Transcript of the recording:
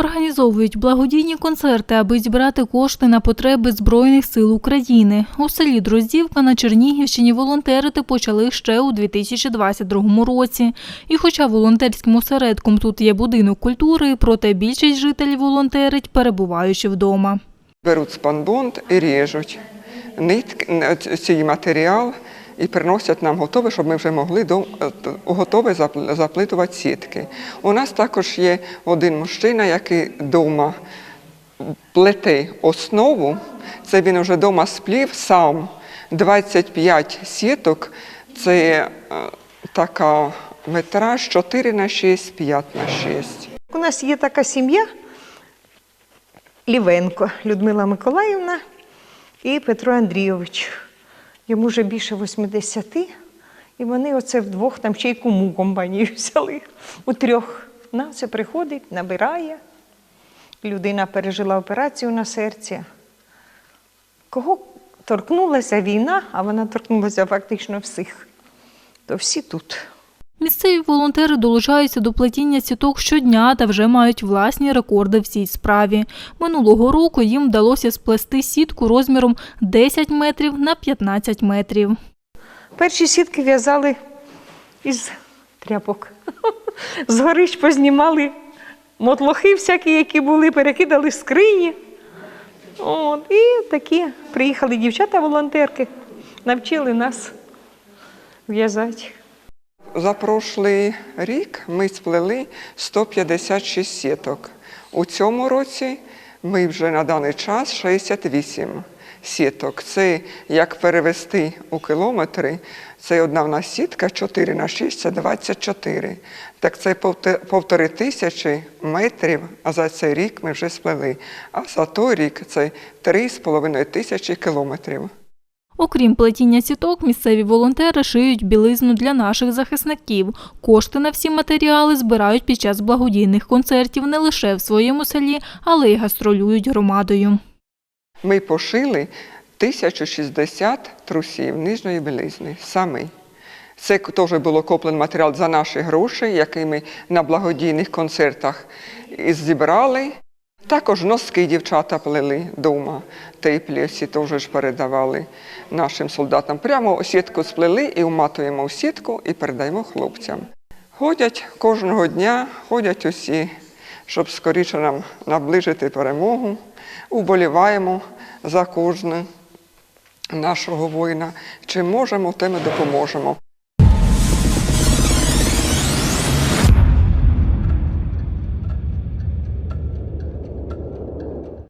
Організовують благодійні концерти, аби зібрати кошти на потреби Збройних сил України. У селі Дроздівка на Чернігівщині волонтерити почали ще у 2022 році. І хоча волонтерським осередком тут є будинок культури, проте більшість жителів волонтерить, перебуваючи вдома. Беруть спанбонд і ріжуть нитки, цей матеріал і приносять нам готове, щоб ми вже могли до, готове заплитувати сітки. У нас також є один мужчина, який вдома плете основу. Це він вже вдома сплів сам 25 сіток. Це е, така метраж 4 на 6, 5 на 6. У нас є така сім'я Лівенко Людмила Миколаївна і Петро Андрійович. Йому вже більше 80, і вони оце вдвох там ще й куму компанію взяли у трьох. На це приходить, набирає. Людина пережила операцію на серці. Кого торкнулася війна, а вона торкнулася фактично всіх, то всі тут. Місцеві волонтери долучаються до плетіння сіток щодня та вже мають власні рекорди в цій справі. Минулого року їм вдалося сплести сітку розміром 10 метрів на 15 метрів. Перші сітки в'язали із тряпок. З горищ познімали мотлохи всякі, які були, перекидали в скрині. От, і такі приїхали дівчата-волонтерки, навчили нас в'язати. За прошлий рік ми сплели 156 сіток. У цьому році ми вже на даний час 68 сіток. Це як перевести у кілометри, це одна в нас сітка 4 на 6 це 24. Так це повтори тисячі метрів, а за цей рік ми вже сплели. А за той рік це 3,5 тисячі кілометрів. Окрім плетіння сіток, місцеві волонтери шиють білизну для наших захисників. Кошти на всі матеріали збирають під час благодійних концертів не лише в своєму селі, але й гастролюють громадою. Ми пошили 1060 трусів нижньої білизни самі. Це теж було куплений матеріал за наші гроші, який ми на благодійних концертах зібрали. Також носки дівчата плели вдома, теплі всі теж передавали нашим солдатам. Прямо сітку сплели і вматуємо в сітку і передаємо хлопцям. Ходять кожного дня, ходять усі, щоб скоріше нам наближити перемогу. Уболіваємо за кожного нашого воїна. Чим можемо, тим і допоможемо.